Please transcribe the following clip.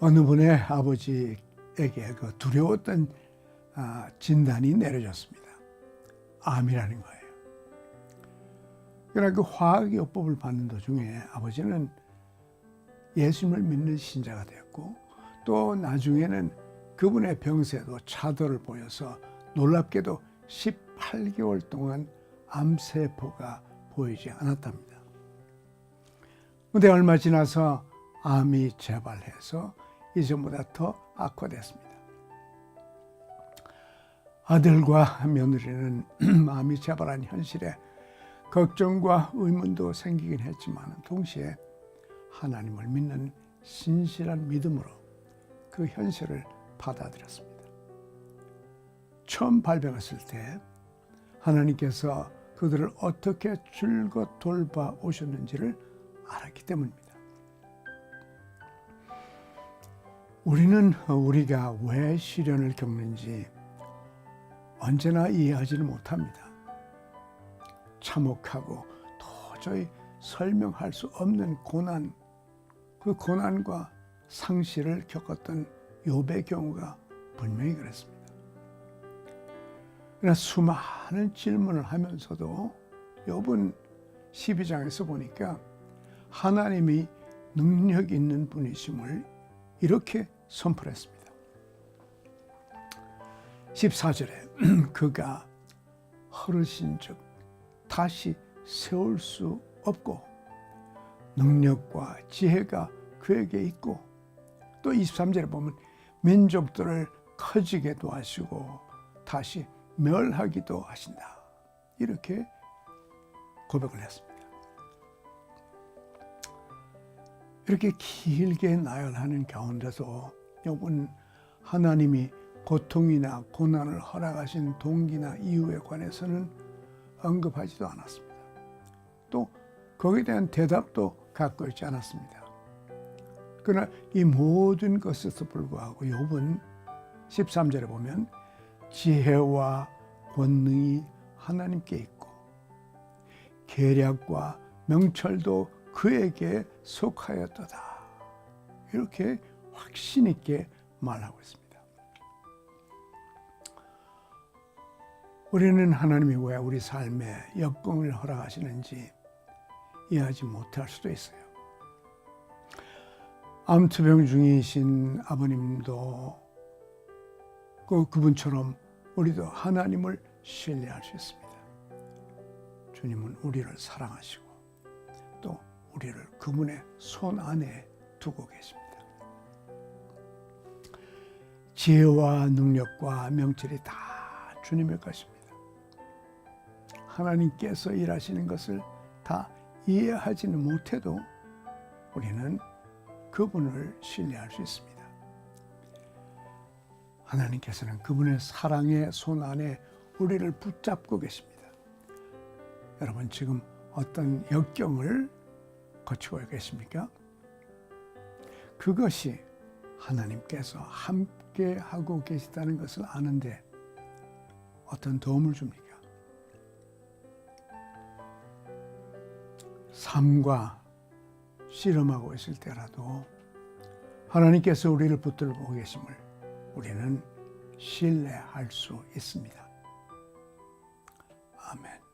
어느 분의 아버지에게 그 두려웠던 아, 진단이 내려졌습니다. 암이라는 거예요. 그러나 그 화학요법을 받는 도중에 아버지는 예수님을 믿는 신자가 되었고 또 나중에는 그분의 병세도 차도를 보여서 놀랍게도 18개월 동안 암세포가 보이지 않았답니다. 근데 얼마 지나서 암이 재발해서 이전보다 더 악화됐습니다. 아들과 며느리는 암이 재발한 현실에 걱정과 의문도 생기긴 했지만 동시에 하나님을 믿는 신실한 믿음으로 그 현실을 받아들였습니다. 처음 발병했을 때 하나님께서 그들을 어떻게 줄곧 돌봐 오셨는지를 알았기 때문입니다. 우리는 우리가 왜 시련을 겪는지 언제나 이해하지는 못합니다. 참혹하고 도저히 설명할 수 없는 고난, 그 고난과 상실을 겪었던 욥의 경우가 분명히 그랬습니다. 그러나 수많은 질문을 하면서도 욥은 12장에서 보니까 하나님이 능력 있는 분이심을 이렇게 선포했습니다. 14절에 그가 허르신 즉 다시 세울 수 없고 능력과 지혜가 그에게 있고 또 23절에 보면 민족들을 커지게도 하시고 다시 멸하기도 하신다. 이렇게 고백을 했습니다. 이렇게 길게 나열하는 가운데서 여분 하나님이 고통이나 고난을 허락하신 동기나 이유에 관해서는 언급하지도 않았습니다. 또 거기에 대한 대답도 갖고 있지 않았습니다. 그러나 이 모든 것에서 불구하고 욥은 13절에 보면 지혜와 권능이 하나님께 있고 계략과 명철도 그에게 속하였도다. 이렇게 확신 있게 말하고 있습니다. 우리는 하나님이 왜 우리 삶에 역경을 허락하시는지 이해하지 못할 수도 있어요. 암투병 중이신 아버님도 그 그분처럼 우리도 하나님을 신뢰할 수 있습니다. 주님은 우리를 사랑하시고 또 우리를 그분의 손 안에 두고 계십니다. 지혜와 능력과 명철이 다 주님의 것입니다. 하나님께서 일하시는 것을 다 이해하지는 못해도 우리는 그분을 신뢰할 수 있습니다. 하나님께서는 그분의 사랑의 손 안에 우리를 붙잡고 계십니다. 여러분 지금 어떤 역경을 거치고 계십니까? 그것이 하나님께서 함께 하고 계시다는 것을 아는데 어떤 도움을 줍니까? 삶과 씨름하고 있을 때라도 하나님께서 우리를 붙들고 계심을 우리는 신뢰할 수 있습니다. 아멘.